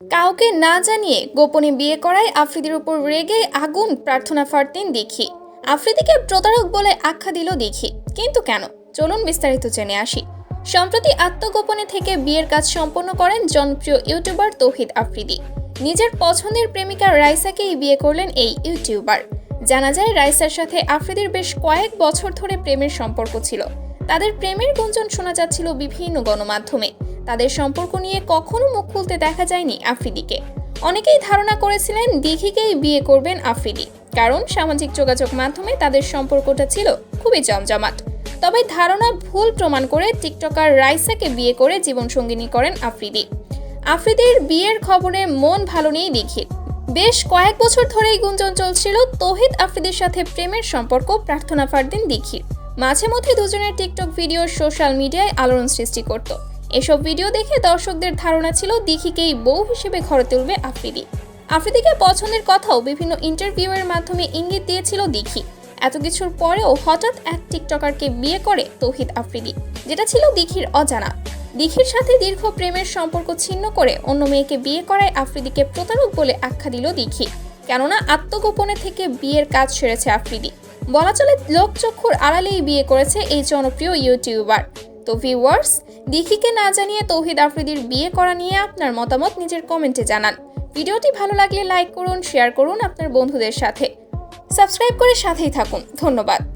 কাউকে না জানিয়ে গোপনে বিয়ে করায় আফ্রিদির উপর রেগে আগুন প্রার্থনা ফারদিন দেখি আফ্রিদিকে প্রতারক বলে আখ্যা দিল দেখি কিন্তু কেন? চলুন বিস্তারিত জেনে আসি। সম্প্রতি আত্মগোপনে থেকে বিয়ের কাজ সম্পন্ন করেন জনপ্রিয় ইউটিউবার তৌহিদ আফ্রিদি। নিজের পছন্দের প্রেমিকা রাইসাকেই বিয়ে করলেন এই ইউটিউবার। জানা যায়, রাইসার সাথে আফ্রিদির বেশ কয়েক বছর ধরে প্রেমের সম্পর্ক ছিল। তাদের প্রেমের গুঞ্জন শোনা যাচ্ছিল বিভিন্ন গণমাধ্যমে। তাদের সম্পর্ক নিয়ে কখনো মুখ খুলতে দেখা যায়নি আফ্রিদিকে। অনেকেই ধারণা করেছিলেন দিঘিকেই বিয়ে করবেন আফ্রিদি, কারণ সামাজিক যোগাযোগ মাধ্যমে তাদের সম্পর্কটা ছিল খুবই জমজমাট। তবে ধারণা ভুল প্রমাণ করে টিকটকার রাইসাকে বিয়ে করে জীবনসঙ্গিনী করেন আফ্রিদি। আফ্রিদির বিয়ের খবরে মন ভালো নেই দিঘির। বেশ কয়েক বছর ধরেই গুঞ্জন চলছিল তৌহিদ আফ্রিদির সাথে প্রেমের সম্পর্ক, প্রার্থনা ফারদিন দিঘির। মাঝে মধ্যে দুজনের টিকটক ভিডিও সোশ্যাল মিডিয়ায় আলোড়ন সৃষ্টি করত। এসব ভিডিও দেখে দর্শকদের ধারণা ছিল দিঘিকেই বউ হিসেবে ঘরে তুলবে আফ্রিদি। আফ্রিদিকে পছন্দের কথাও বিভিন্ন ইন্টারভিউয়ের মাধ্যমে ইঙ্গিত দিয়েছিল দিঘি এত কিছুর পরেও হঠাৎ এক টিকটকারকে বিয়ে করে তৌহিদ আফ্রিদি, যেটা ছিল দিঘির অজানা। দিঘির সাথে দীর্ঘ প্রেমের সম্পর্ক ছিন্ন করে অন্য মেয়েকে বিয়ে করায় আফ্রিদিকে প্রতারক বলে আখ্যা দিল দিঘি কেননা আত্মগোপনে থেকে বিয়ের কাজ সেরেছে আফ্রিদি। বলা চলে লোকচক্ষুর আড়ালেই বিয়ে করেছে এই জনপ্রিয় ইউটিউবার। তো ভিউয়ার্স দিঘিকে না জানিয়ে তৌহিদ আফ্রিদির বিয়ে করা নিয়ে আপনার মতামত নিজের কমেন্টে জানান। ভিডিওটি ভালো লাগলে লাইক করুন শেয়ার করুন আপনার বন্ধুদের সাথে। সাবস্ক্রাইব করে সাথেই থাকুন। ধন্যবাদ।